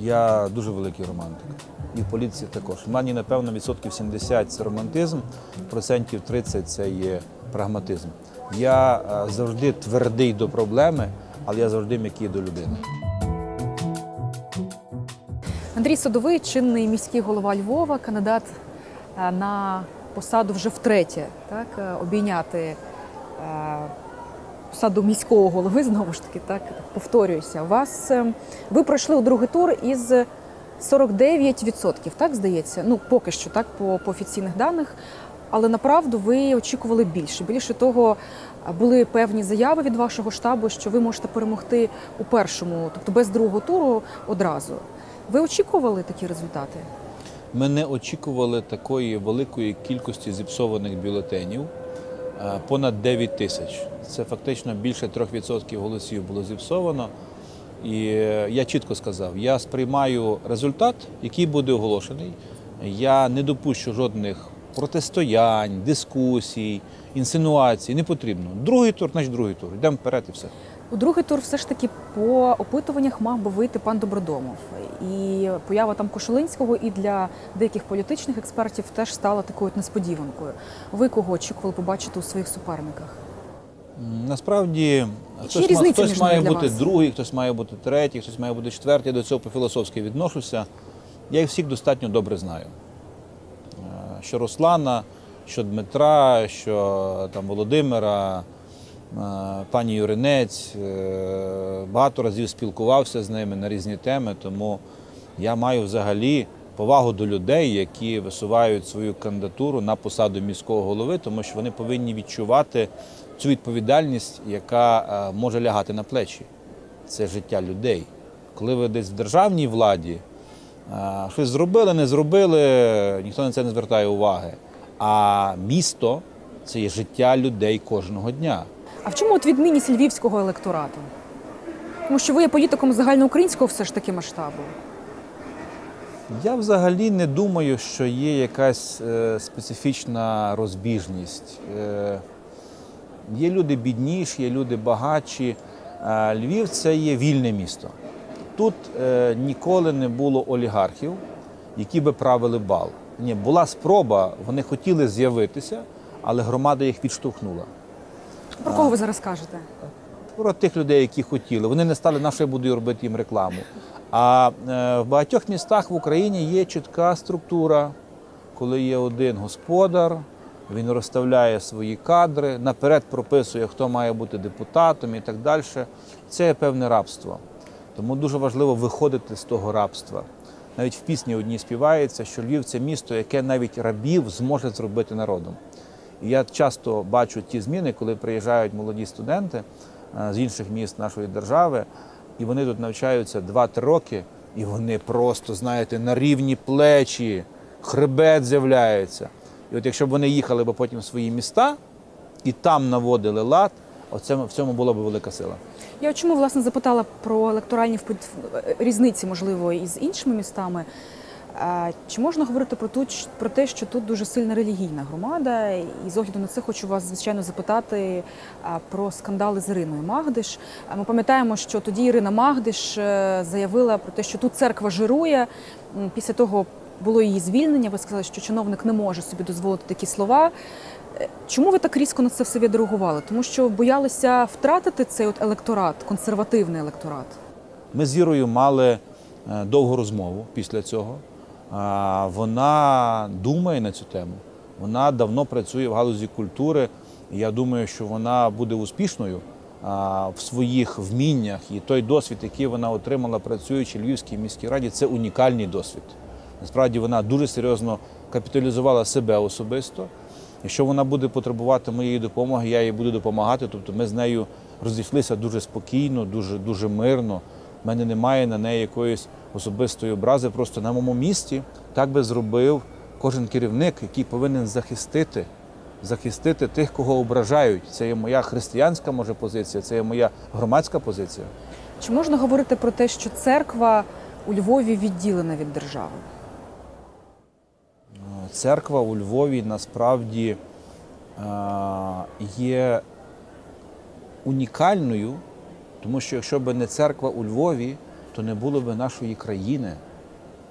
Я дуже великий романтик. І в політиці також. В мене, напевно, відсотків 70 це романтизм, процентів 30 це є прагматизм. Я е, завжди твердий до проблеми, але я завжди м'який до людини. Андрій Садовий, чинний міський голова Львова, кандидат е, на посаду вже втретє, так е, обійняти посаду міського голови. Знову ж таки, так повторююся. Вас е, ви пройшли у другий тур із 49%, так здається. Ну поки що, так по, по офіційних даних. Але направду ви очікували більше. Більше того, були певні заяви від вашого штабу, що ви можете перемогти у першому, тобто без другого туру одразу. Ви очікували такі результати? Ми не очікували такої великої кількості зіпсованих бюлетенів. Е, Понад 9 тисяч. Це фактично більше 3% голосів було зіпсовано. І е, я чітко сказав: я сприймаю результат, який буде оголошений. Я не допущу жодних протистоянь, дискусій, інсинуацій. Не потрібно. Другий тур, значить другий тур. Йдемо вперед і все. У другий тур все ж таки по опитуваннях мав би вийти пан Добродомов. І поява там Кошелинського і для деяких політичних експертів теж стала такою несподіванкою. Ви кого очікували побачити у своїх суперниках? Насправді хтось, ма- хтось має бути вас? другий, хтось має бути третій, хтось має бути четвертий. Я до цього по-філософськи відношуся. Я їх всіх достатньо добре знаю. Е, Що Руслана, що Дмитра, що там Володимира, пані Юринець. Е, Багато разів спілкувався з ними на різні теми, тому я маю взагалі повагу до людей, які висувають свою кандидатуру на посаду міського голови, тому що вони повинні відчувати цю відповідальність, яка е, може лягати на плечі. Це життя людей. Коли ви десь в державній владі е, щось зробили, не зробили, ніхто на це не звертає уваги. А місто це є життя людей кожного дня. А в чому от відмінність львівського електорату? Тому що ви є політиком загальноукраїнського все ж таки масштабу. Я взагалі не думаю, що є якась е, специфічна розбіжність. Е, є люди бідніші, є люди багатші. Е, Львів це є вільне місто. Тут е, ніколи не було олігархів, які би правили бал. Ні, була спроба, вони хотіли з'явитися, але громада їх відштовхнула. Про кого ви зараз кажете? про тих людей, які хотіли. Вони не стали, на що робити їм рекламу. А е, в багатьох містах в Україні є чітка структура, коли є один господар, він розставляє свої кадри, наперед прописує, хто має бути депутатом і так далі. Це є певне рабство. Тому дуже важливо виходити з того рабства. Навіть в пісні одній співається, що Львів це місто, яке навіть рабів зможе зробити народом. Я часто бачу ті зміни, коли приїжджають молоді студенти е, з інших міст нашої держави, і вони тут навчаються 2-3 роки, і вони просто, знаєте, на рівні плечі, хребет з'являється. І от якщо б вони їхали б потім в свої міста і там наводили лад, оце в цьому була б велика сила. Я чому власне запитала про електоральні різниці, можливо, із іншими містами. Чи можна говорити про ту про те, що тут дуже сильна релігійна громада? І з огляду на це хочу вас звичайно запитати про скандали з Іриною Магдиш. Ми пам'ятаємо, що тоді Ірина Магдиш е, заявила про те, що тут церква жирує. Після того було її звільнення. Ви сказали, що чиновник не може собі дозволити такі слова. Е, Чому ви так різко на це все відреагували? Тому що боялися втратити цей от електорат, консервативний електорат. Ми з Ірою мали е, довгу розмову після цього. Вона думає на цю тему. Вона давно працює в галузі культури. Я думаю, що вона буде успішною в своїх вміннях. І той досвід, який вона отримала, працюючи в Львівській міській раді, це унікальний досвід. Насправді вона дуже серйозно капіталізувала себе особисто. Якщо вона буде потребувати моєї допомоги, я їй буду допомагати. Тобто ми з нею розійшлися дуже спокійно, дуже, дуже мирно. У мене немає на неї якоїсь особистої образи. Просто на моєму місці так би зробив кожен керівник, який повинен захистити, захистити тих, кого ображають. Це є моя християнська може позиція, це є моя громадська позиція. Чи можна говорити про те, що церква у Львові відділена від держави? Церква у Львові насправді е, є унікальною, тому що якщо б не церква у Львові, то не було б нашої країни.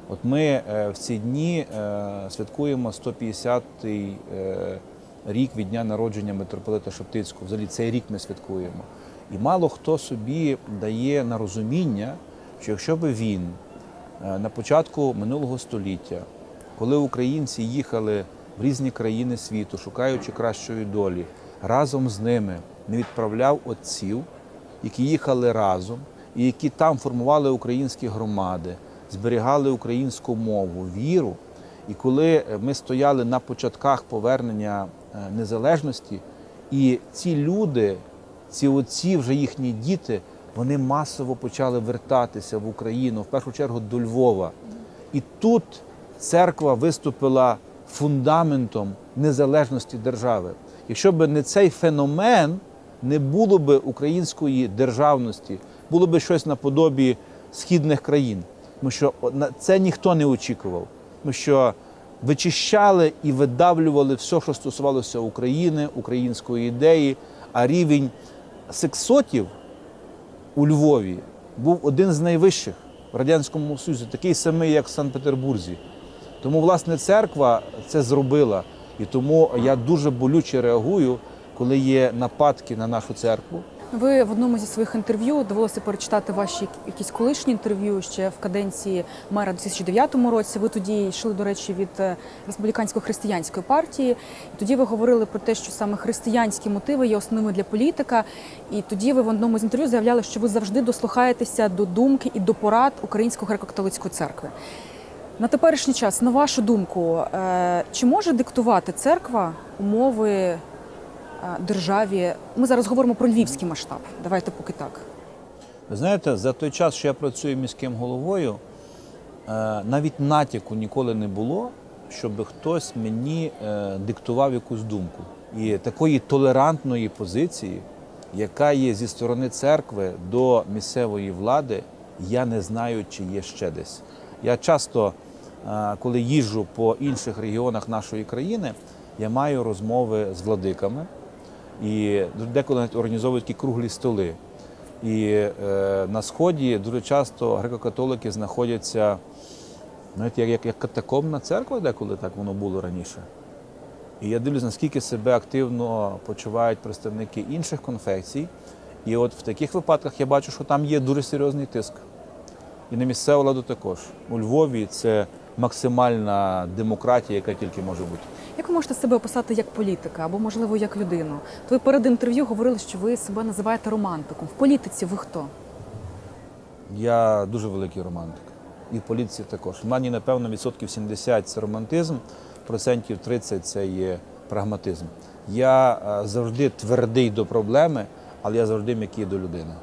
От ми е, в ці дні е, святкуємо 150-й е, рік від дня народження митрополита Шептицького. Взагалі цей рік ми святкуємо. І мало хто собі дає на розуміння, що якщо би він на початку минулого століття, коли українці їхали в різні країни світу, шукаючи кращої долі, разом з ними не відправляв отців, які їхали разом, і які там формували українські громади, зберігали українську мову, віру. І коли ми стояли на початках повернення е, незалежності, і ці люди, ці отці, вже їхні діти, вони масово почали вертатися в Україну, в першу чергу до Львова. І тут церква виступила фундаментом незалежності держави. Якщо б не цей феномен, не було б української державності, було б щось наподобі східних країн. Тому що це ніхто не очікував. Тому що вичищали і видавлювали все, що стосувалося України, української ідеї, а рівень сексотів у Львові був один з найвищих в Радянському Союзі, такий самий, як в Санкт-Петербурзі. Тому, власне, церква це зробила. І тому я дуже болюче реагую, коли є нападки на нашу церкву. Ви в одному зі своїх інтерв'ю довелося перечитати ваші якісь колишні інтерв'ю ще в каденції мера 2009 році. Ви тоді йшли, до речі, від е, республікансько-християнської партії. І тоді ви говорили про те, що саме християнські мотиви є основними для політика. І тоді ви в одному з інтерв'ю заявляли, що ви завжди дослухаєтеся до думки і до порад Української греко-католицької церкви. На теперішній час, на вашу думку, е, чи може диктувати церква умови державі? Ми зараз говоримо про львівський масштаб. Давайте поки так. Ви знаєте, за той час, що я працюю міським головою, е, навіть натяку ніколи не було, щоб хтось мені е, диктував якусь думку. І такої толерантної позиції, яка є зі сторони церкви до місцевої влади, я не знаю, чи є ще десь. Я часто, е, коли їжджу по інших регіонах нашої країни, я маю розмови з владиками і деколи навіть організовують такі круглі столи. І е, на сході дуже часто греко-католики знаходяться, знаєте, як, як, як катакомна церква, деколи так воно було раніше. І я дивлюсь, наскільки себе активно почувають представники інших конфесій. І от в таких випадках я бачу, що там є дуже серйозний тиск. І на місцеву владу також. У Львові це максимальна демократія, яка тільки може бути. Як ви можете себе описати як політика або, можливо, як людину? То ви перед інтерв'ю говорили, що ви себе називаєте романтиком. В політиці ви хто? Я дуже великий романтик. І в політиці також. В мене, напевно, відсотків 70 це романтизм, процентів 30 це є прагматизм. Я е, завжди твердий до проблеми, але я завжди м'який до людини.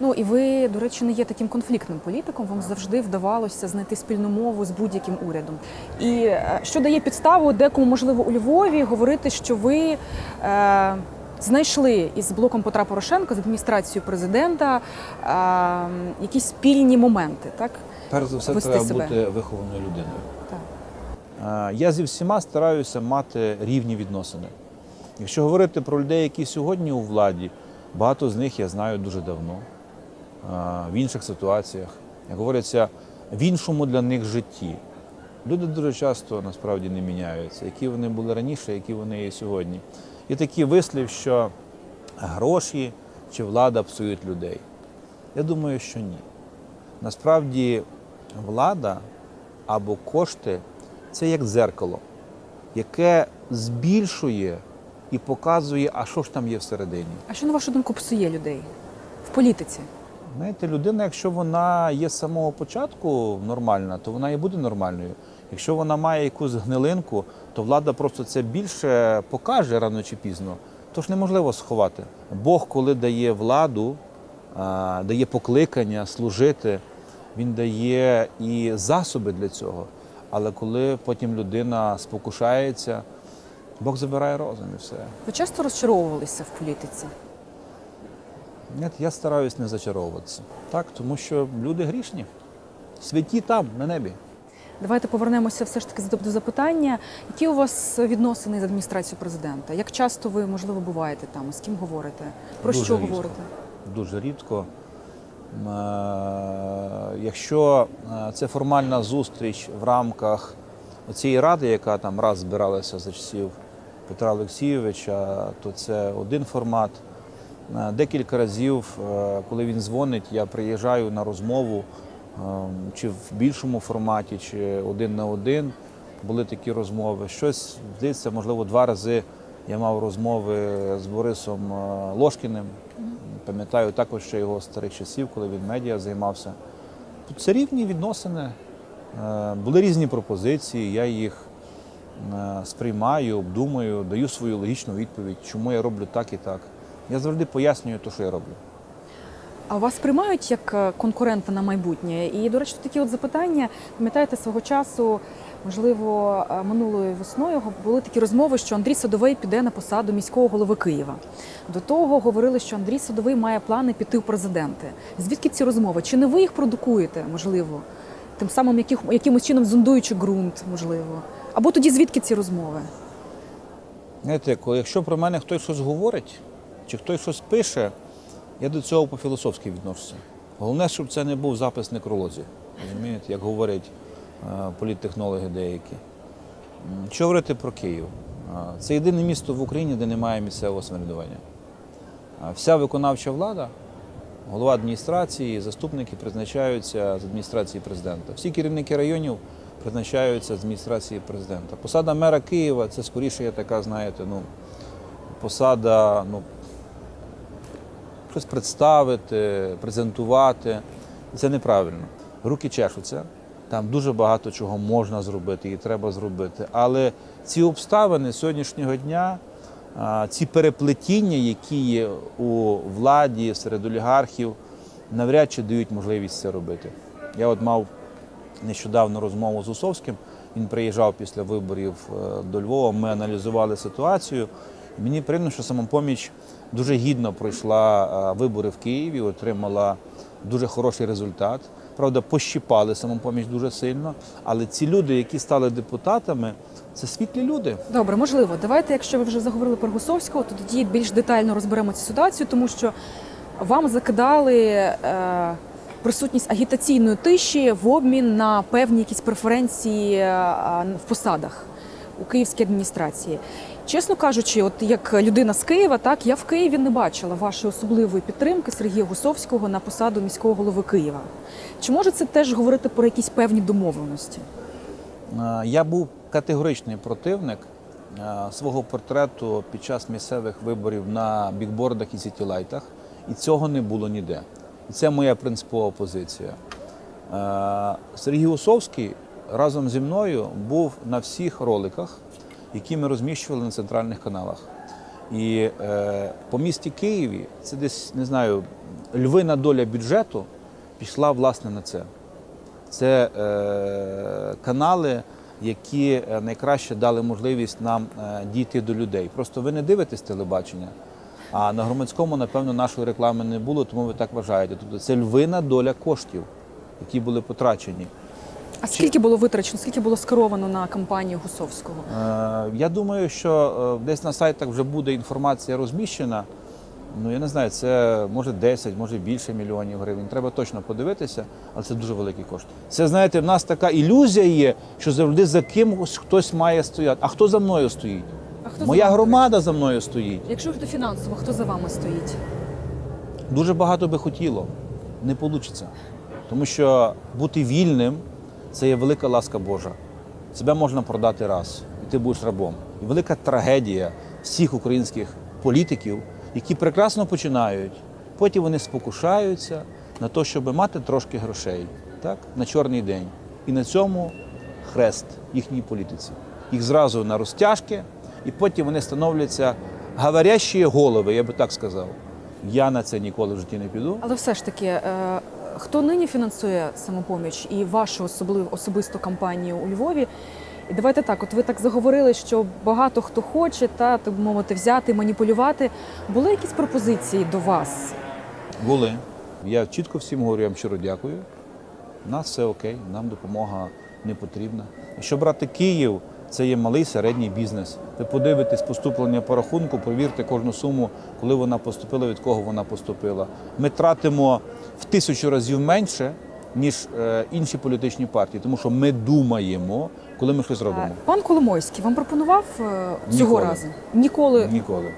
Ну і ви, до речі, не є таким конфліктним політиком. Вам завжди вдавалося знайти спільну мову з будь-яким урядом. І е, що дає підставу декому, можливо, у Львові говорити, що ви е, знайшли із блоком Петра Порошенка з адміністрацією президента е, якісь спільні моменти, так? Перш за все, Вести треба себе. бути вихованою людиною. Так. Е, Я зі всіма стараюся мати рівні відносини. Якщо говорити про людей, які сьогодні у владі, багато з них я знаю дуже давно, в інших ситуаціях, як говориться, в іншому для них житті. Люди дуже часто насправді не міняються, які вони були раніше, які вони є сьогодні. Є такий вислів, що гроші чи влада псують людей. Я думаю, що ні. Насправді влада або кошти це як дзеркало, яке збільшує і показує, а що ж там є всередині. А що на вашу думку псує людей в політиці? Знаєте, людина, якщо вона є з самого початку нормальна, то вона і буде нормальною. Якщо вона має якусь гнилинку, то влада просто це більше покаже рано чи пізно. Тож неможливо сховати. Бог, коли дає владу, дає покликання служити, він дає і засоби для цього. Але коли потім людина спокушається, Бог забирає розум і все. Ви часто розчаровувалися в політиці? Ні, я стараюсь не зачаровуватися. Так, тому що люди грішні. Святі там, на небі. Давайте повернемося все ж таки до запитання. Які у вас відносини з адміністрацією президента? Як часто ви, можливо, буваєте там? З ким говорите? Про Дуже що рідко. говорите? Дуже рідко. Е, Якщо е, це формальна зустріч в рамках цієї ради, яка там раз збиралася за часів Петра Олексійовича, то це один формат. Е, Декілька разів, е, коли він дзвонить, я приїжджаю на розмову е, чи в більшому форматі, чи один на один. Були такі розмови. Щось здається, можливо, два рази я мав розмови з Борисом Лошкіним. Пам'ятаю також ще його старих часів, коли він медіа займався. Тут це рівні відносини. Були різні пропозиції, я їх сприймаю, обдумую, даю свою логічну відповідь, чому я роблю так і так. Я завжди пояснюю те, що я роблю. А вас приймають як е, конкурента на майбутнє? І, до речі, такі от запитання, пам'ятаєте, свого часу, можливо, е, минулої весною були такі розмови, що Андрій Садовий піде на посаду міського голови Києва. До того говорили, що Андрій Садовий має плани піти в президенти. Звідки ці розмови? Чи не ви їх продукуєте, можливо? Тим самим яких, якимось чином зондуючи ґрунт, можливо. Або тоді звідки ці розмови? Знаєте, коли якщо про мене хтось щось говорить, чи хтось щось пише, я до цього по-філософськи відношуся. Головне, щоб це не був запис некролозі. Розумієте, як говорять е, політтехнологи деякі. Що говорити про Київ? Це єдине місто в Україні, де немає місцевого самоврядування. Вся виконавча влада, голова адміністрації, заступники призначаються з адміністрації президента. Всі керівники районів призначаються з адміністрації президента. Посада мера Києва це скоріше є така, знаєте, ну, посада, ну, щось представити, презентувати. Це неправильно. Руки чешуться. Там дуже багато чого можна зробити і треба зробити. Але ці обставини сьогоднішнього дня, ці переплетіння, які є у владі серед олігархів, навряд чи дають можливість це робити. Я от мав нещодавно розмову з Усовським. Він приїжджав після виборів е, до Львова. Ми аналізували ситуацію. Мені приємно, що самопоміч дуже гідно пройшла е, вибори в Києві, отримала дуже хороший результат. Правда, пощіпали самопоміч дуже сильно. Але ці люди, які стали депутатами, це світлі люди. Добре, можливо. Давайте, якщо ви вже заговорили про Гусовського, то тоді більш детально розберемо цю ситуацію, тому що вам закидали е, присутність агітаційної тиші в обмін на певні якісь преференції е, в посадах у київській адміністрації. Чесно кажучи, от як людина з Києва, так я в Києві не бачила вашої особливої підтримки Сергія Гусовського на посаду міського голови Києва. Чи може це теж говорити про якісь певні домовленості? Е, Я був категоричний противник е, свого портрету під час місцевих виборів на бікбордах і сітілайтах, і цього не було ніде. І це моя принципова позиція. Е, Сергій Усовський разом зі мною був на всіх роликах, які ми розміщували на центральних каналах. І е, по місті Києві це десь не знаю, львина доля бюджету пішла власне на це. Це е, канали, які е, найкраще дали можливість нам е, дійти до людей. Просто ви не дивитесь телебачення, а на громадському, напевно, нашої реклами не було, тому ви так вважаєте. Тобто це львина доля коштів, які були потрачені. А скільки було витрачено, скільки було скеровано на кампанію Гусовського? Е, Я думаю, що е, десь на сайтах вже буде інформація розміщена. Ну я не знаю, це може 10, може більше мільйонів гривень. Треба точно подивитися, але це дуже великі кошти. Це знаєте, в нас така ілюзія є, що завжди за кимось хтось має стояти. А хто за мною стоїть? А хто Моя за громада за мною стоїть. Якщо вже фінансово, хто за вами стоїть? Дуже багато би хотіло, не вийде. Тому що бути вільним це є велика ласка Божа. Себе можна продати раз, і ти будеш рабом. І велика трагедія всіх українських політиків, які прекрасно починають, потім вони спокушаються на те, щоб мати трошки грошей так, на чорний день. І на цьому хрест їхній політиці. Їх зразу на розтяжки, і потім вони становляться говорящі голови, я би так сказав. Я на це ніколи в житті не піду. Але все ж таки, е, хто нині фінансує самопоміч і вашу особливу особисту кампанію у Львові? І давайте так, от ви так заговорили, що багато хто хоче, та так мовити, взяти, маніпулювати. Були якісь пропозиції до вас? Були. Я чітко всім говорю, я вам щиро дякую. У нас все окей, нам допомога не потрібна. Якщо брати Київ, це є малий середній бізнес. Ви подивитесь поступлення по рахунку, провірте кожну суму, коли вона поступила, від кого вона поступила. Ми тратимо в тисячу разів менше, ніж е, інші політичні партії, тому що ми думаємо, коли ми щось робимо. Пан Коломойський вам пропонував е, цього Ніколи. разу? Ніколи. Ніколи.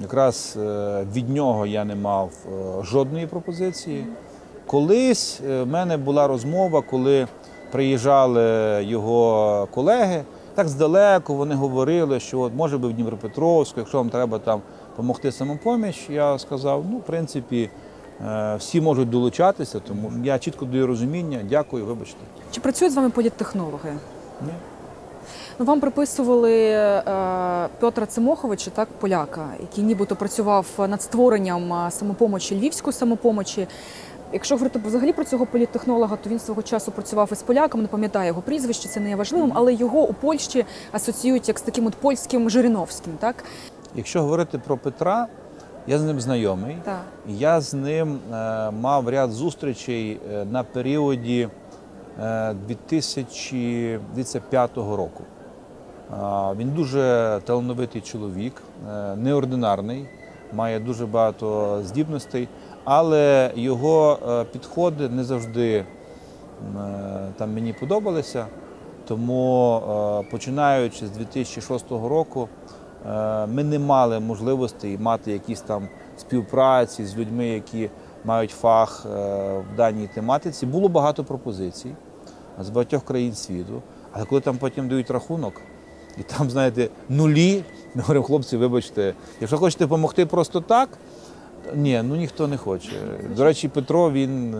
Якраз е, від нього я не мав е, жодної пропозиції. Колись е, в мене була розмова, коли приїжджали його колеги. Так здалеку вони говорили, що от може би в Дніпропетровську, якщо вам треба там допомогти самопоміч, я сказав, ну, в принципі, е, всі можуть долучатися, тому я чітко даю розуміння, дякую, вибачте. Чи працюють з вами політтехнологи? Ні. Ну, вам приписували е, Петра Цимоховича, так, поляка, який нібито працював над створенням е, самопомочі, львівської самопомочі. Якщо говорити взагалі про цього політтехнолога, то він свого часу працював із поляком, не пам'ятаю його прізвище, це не є важливим, але його у Польщі асоціюють як з таким от польським Жириновським, так? Якщо говорити про Петра, я з ним знайомий. Так. Я з ним е, мав ряд зустрічей е, на періоді е, 2005 року. А, Він дуже талановитий чоловік, е, неординарний, має дуже багато здібностей, але його е, підходи не завжди е, там мені подобалися. Тому е, починаючи з 2006 року, е, ми не мали можливості мати якісь там співпраці з людьми, які мають фах е, в даній тематиці. Було багато пропозицій з багатьох країн світу. Але коли там потім дають рахунок, і там, знаєте, нулі, ми говоримо, хлопці, вибачте, якщо хочете допомогти просто так, ні, ну ніхто не хоче. До речі, Петро, він.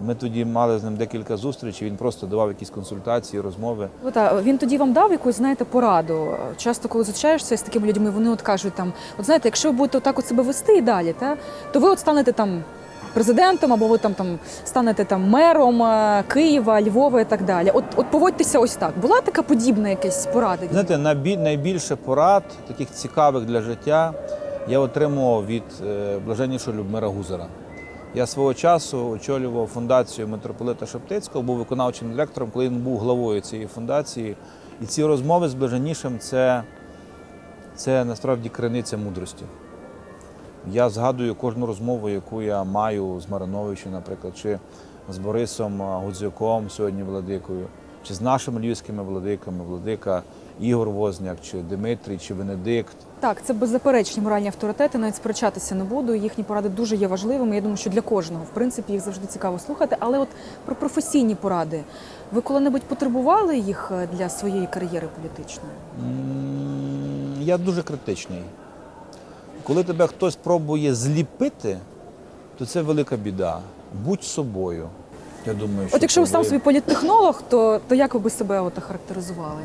Ми тоді мали з ним декілька зустрічей, він просто давав якісь консультації, розмови. От, а він тоді вам дав якусь, знаєте, пораду. Часто, коли зустрічаєшся з такими людьми, вони от кажуть там: от знаєте, якщо ви будете отак от себе вести і далі, та, то ви от станете там президентом, або ви там, там станете там мером е, Києва, Львова і так далі. От, от поводьтеся ось так. Була така подібна якась порада? Знаєте, найбільше порад, таких цікавих для життя, я отримував від е, блаженнішого Любмира Гузера. Я свого часу очолював фундацію митрополита Шептицького, був виконавчим директором, коли він був главою цієї фундації. І ці розмови з блаженнішим це, це насправді криниця мудрості. Я згадую кожну розмову, яку я маю з Мариновичем, наприклад, чи з Борисом Гудзюком сьогодні владикою, чи з нашими львівськими владиками, владика Ігор Возняк, чи Дмитрій, чи Венедикт. Так, це беззаперечні моральні авторитети, навіть сперечатися не буду. Їхні поради дуже є важливими. Я думаю, що для кожного, в принципі, їх завжди цікаво слухати. Але от про професійні поради. Ви коли-небудь потребували їх е, для своєї кар'єри політичної? Я дуже критичний. Коли тебе хтось пробує зліпити, то це велика біда. Будь собою. Я думаю, що От якщо ви сам собі політтехнолог, то, то як ви би себе от охарактеризували?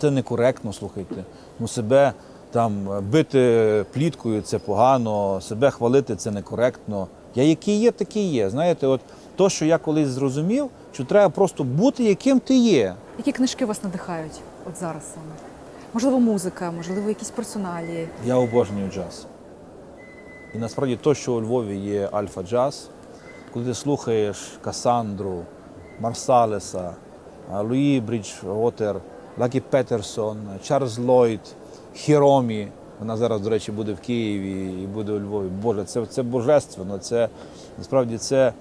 Це некоректно, слухайте. Ну, себе там бити пліткою це погано, себе хвалити це некоректно. Я який є, такий є. Знаєте, от то, що я колись зрозумів, що треба просто бути, яким ти є. Які книжки вас надихають от зараз саме? Можливо, музика, можливо, якісь персоналі. Я обожнюю джаз. І насправді то, що у Львові є альфа-джаз, коли ти слухаєш Касандру, Марсалеса, а, Луї Бріджвотер, Лакі Петерсон, Чарльз Ллойд, Хіромі. Вона зараз, до речі, буде в Києві і буде у Львові. Боже, це, це божественно. Це насправді це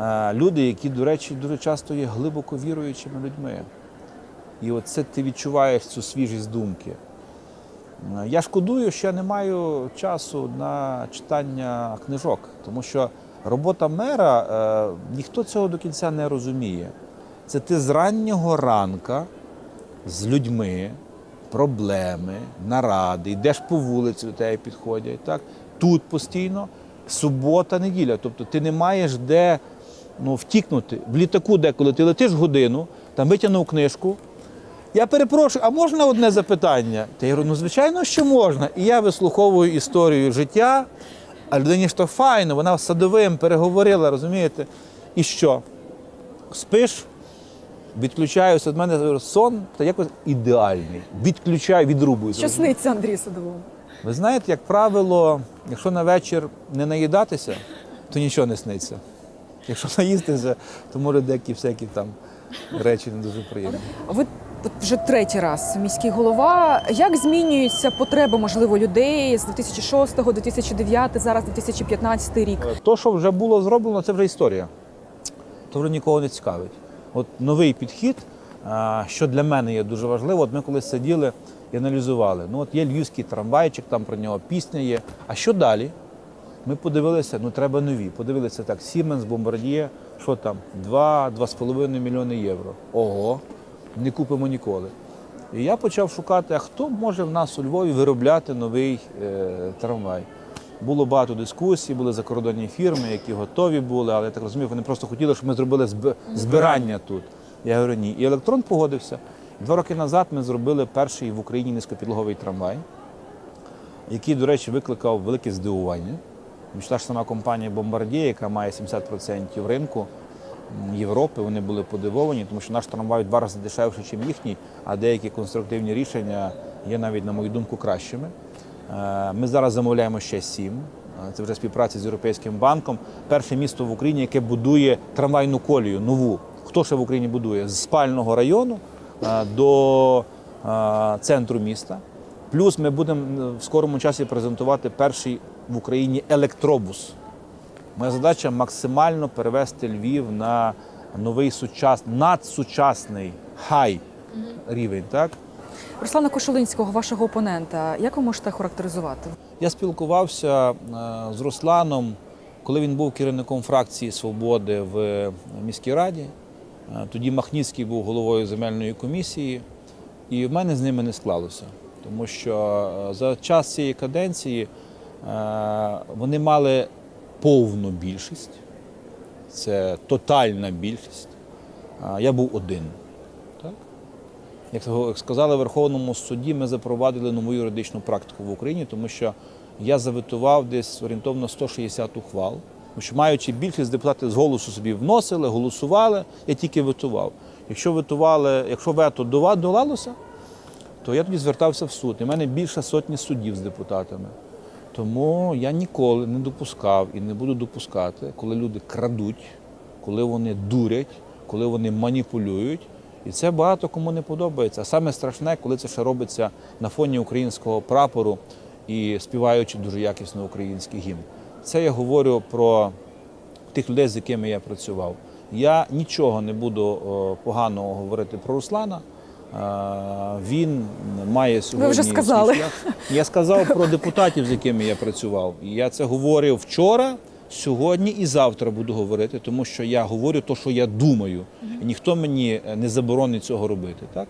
е, люди, які, до речі, дуже часто є глибоко віруючими людьми. І оце ти відчуваєш цю свіжість думки. Е, Я шкодую, що я не маю часу на читання книжок, тому що робота мера е, ніхто цього до кінця не розуміє. Це ти з раннього ранка з людьми, проблеми, наради, йдеш по вулиці, до тебе підходять. Так? Тут постійно, субота, неділя. Тобто ти не маєш де ну, втікнути. В літаку, деколи ти летиш годину, там витягнув книжку. Я перепрошую, а можна одне запитання? Та я говорю, ну звичайно, що можна. І я вислуховую історію життя, а людині ж то файно, вона з садовим переговорила, розумієте? І що? Спиш, відключаюся від мене сон, та якось ідеальний. Відключаю, відрубуюся. Що сниться Андрій Садовому? Ви знаєте, як правило, якщо на вечір не наїдатися, то нічого не сниться. Якщо наїстися, то може деякі всякі там речі не дуже приємні. Ви вже третій раз міський голова. Як змінюються потреби, можливо, людей з 2006, 2009, зараз 2015 рік? То, що вже було зроблено, це вже історія. То вже нікого не цікавить. От новий підхід, що для мене є дуже важливо, от ми коли сиділи і аналізували. Ну от є львівський трамвайчик, там про нього пісня є. А що далі? Ми подивилися, ну треба нові. Подивилися так, Siemens, Bombardier, що там, 2-2,5 мільйони євро. Ого, не купимо ніколи. І я почав шукати, а хто може в нас у Львові виробляти новий е, трамвай. Було багато дискусій, були закордонні фірми, які готові були, але я так розумію, вони просто хотіли, щоб ми зробили збирання тут. Я говорю, ні. І електрон погодився. Два роки назад ми зробили перший в Україні низькопідлоговий трамвай, який, до речі, викликав велике здивування. Та ж сама компанія Bombardier, яка має 70% ринку Європи, вони були подивовані, тому що наш трамвай в два рази дешевший, ніж їхній, а деякі конструктивні рішення є навіть, на мою думку, кращими. Е, Ми зараз замовляємо ще сім. Е, Це вже співпраця з Європейським банком. Перше місто в Україні, яке будує трамвайну колію нову. Хто ще в Україні будує? З спального району е, до центру міста. Плюс ми будемо в скорому часі презентувати перший в Україні електробус. Моя задача максимально перевести Львів на новий сучасний, надсучасний хай рівень. Так? Руслана Кошулинського, вашого опонента, як ви можете характеризувати? Я спілкувався е, з Русланом, коли він був керівником фракції Свободи в міській раді. Е, Тоді Махніцький був головою земельної комісії, і в мене з ними не склалося. Тому що е, за час цієї каденції е, вони мали повну більшість, це тотальна більшість. Я був один. Як сказали в Верховному суді, ми запровадили нову юридичну практику в Україні, тому що я заветував десь орієнтовно 160 ухвал. Що маючи більшість депутати з голосу собі вносили, голосували, я тільки ветував. Якщо ветували, якщо вето долалося, то я тоді звертався в суд. І в мене більше сотні судів з депутатами. Тому я ніколи не допускав і не буду допускати, коли люди крадуть, коли вони дурять, коли вони маніпулюють. І це багато кому не подобається. А саме страшне, коли це ще робиться на фоні українського прапору і співаючи дуже якісно український гімн. Це я говорю про тих людей, з якими я працював. Я нічого не буду о, поганого говорити про Руслана. Е, Він має сьогодні. вже сказали. Я сказав про депутатів, з якими я працював. Я це говорив вчора, сьогодні і завтра буду говорити, тому що я говорю те, що я думаю. І ніхто мені не заборонить цього робити. Так?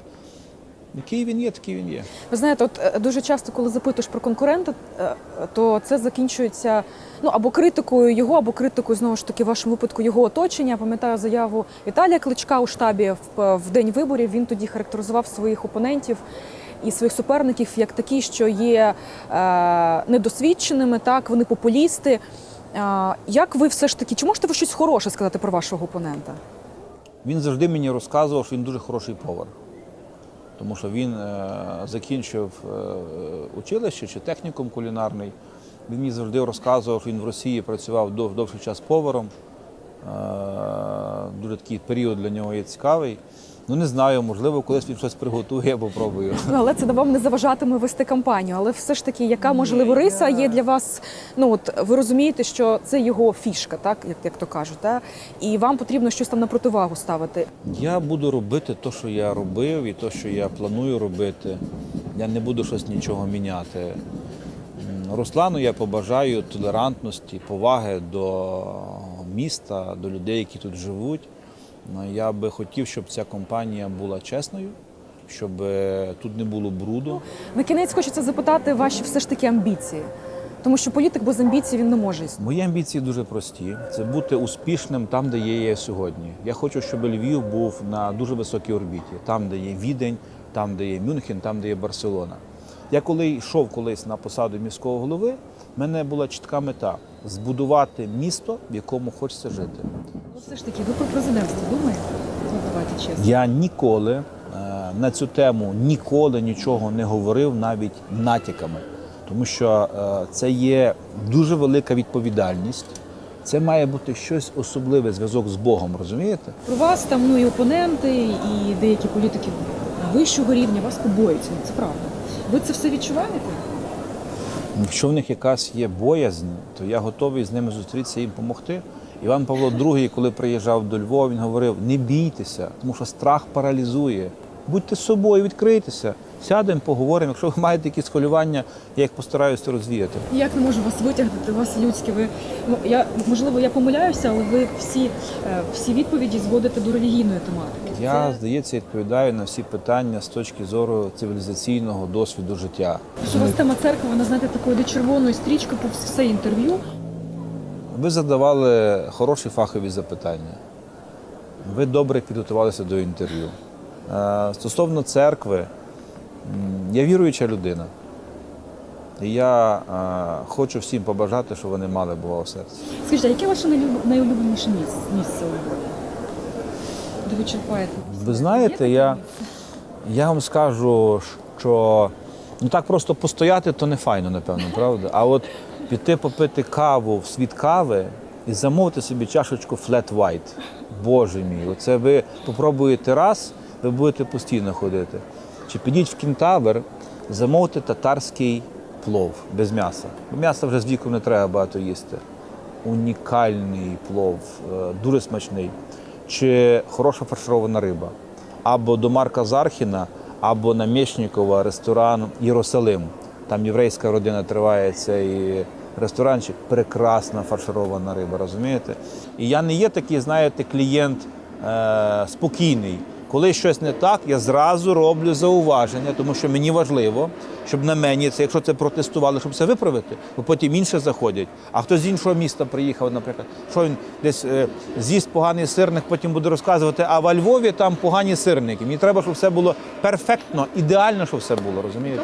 Який він є, такий він є. Ви знаєте, от е, дуже часто, коли запитуєш про конкурента, е, то це закінчується ну або критикою його, або критикою знову ж таки в вашому випадку його оточення. Пам'ятаю заяву Віталія Кличка у штабі в, в день виборів. Він тоді характеризував своїх опонентів. І своїх суперників як такі, що є е, недосвідченими, так вони популісти. Е, як ви все ж таки, чи можете ви щось хороше сказати про вашого опонента? Він завжди мені розказував, що він дуже хороший повар. Тому що він е, закінчив е, училище чи технікум кулінарний. Він мені завжди розказував, що він в Росії працював дов, довший час поваром. Е, дуже такий період для нього є цікавий. Ну не знаю, можливо, колись він щось приготує або попробую. Ну, але це вам не заважатиме вести кампанію. Але все ж таки, яка можливо риса є для вас? Ну от ви розумієте, що це його фішка, так як, як то кажуть, так? і вам потрібно щось там на противагу ставити. Я буду робити те, що я робив, і те, що я планую робити. Я не буду щось нічого міняти. Руслану я побажаю толерантності, поваги до міста, до людей, які тут живуть. Ну, Я би хотів, щоб ця компанія була чесною, щоб е, тут не було бруду. На кінець хочеться запитати ваші все ж таки амбіції, тому що політик без амбіцій він не може існувати. Мої амбіції дуже прості: це бути успішним там, де є я сьогодні. Я хочу, щоб Львів був на дуже високій орбіті, там, де є Відень, там, де є Мюнхен, там, де є Барселона. Я коли йшов колись на посаду міського голови, в мене була чітка мета збудувати місто, в якому хочеться жити. Ну, все ж таки, ви про президентство думаєте? Давайте чесно. Я ніколи е, на цю тему ніколи нічого не говорив, навіть натяками, тому що е, це є дуже велика відповідальність. Це має бути щось особливе, зв'язок з Богом, розумієте? Про вас там ну і опоненти, і деякі політики вищого рівня, вас побоюються. Це правда. Ви це все відчуваєте? Якщо в них якась є боязнь, то я готовий з ними зустрітися і їм допомогти. Іван Павло II, коли приїжджав до Львова, він говорив: не бійтеся, тому що страх паралізує. Будьте собою, відкрийтеся, сядемо, поговоримо. Якщо ви маєте якісь хвилювання, я їх постараюся розвіяти. Як не можу вас витягнути, вас людське. Ви ну я можливо я помиляюся, але ви всі, е, всі відповіді зводите до релігійної тематики. Я, Це- здається, відповідаю на всі питання з точки зору цивілізаційного досвіду життя. Що у вас тема церкви, вона знаєте, такою де червоною стрічкою по все інтерв'ю. Ви задавали хороші фахові запитання. Ви добре підготувалися до інтерв'ю. Е, Стосовно церкви, я віруюча людина. І я е, хочу всім побажати, щоб вони мали Бога в серці. Скажіть, а яке ваше найулюбленіше місце, місце у Львові? Де ви черпаєте? Ви знаєте, я, я вам скажу, що ну так просто постояти, то не файно, напевно, правда? А от піти попити каву в світ кави і замовити собі чашечку flat white. Боже мій, оце ви попробуєте раз, ви будете постійно ходити. Чи підіть в кінтавр, замовте татарський плов без м'яса. Бо м'яса вже з віком не треба багато їсти. Унікальний плов, е, дуже смачний. Чи хороша фарширована риба. Або до Марка Зархіна, або на Мєшнікова ресторан Єрусалим. Там єврейська родина триває цей ресторанчик. Прекрасна фарширована риба, розумієте? І я не є такий, знаєте, клієнт е, спокійний. Коли щось не так, я зразу роблю зауваження, тому що мені важливо, щоб на мені це, якщо це протестували, щоб це виправити, бо потім інші заходять. А хто з іншого міста приїхав, наприклад, що він десь е, з'їсть поганий сирник, потім буде розказувати, а во Львові там погані сирники. Мені треба, щоб все було перфектно, ідеально, щоб все було, розумієте?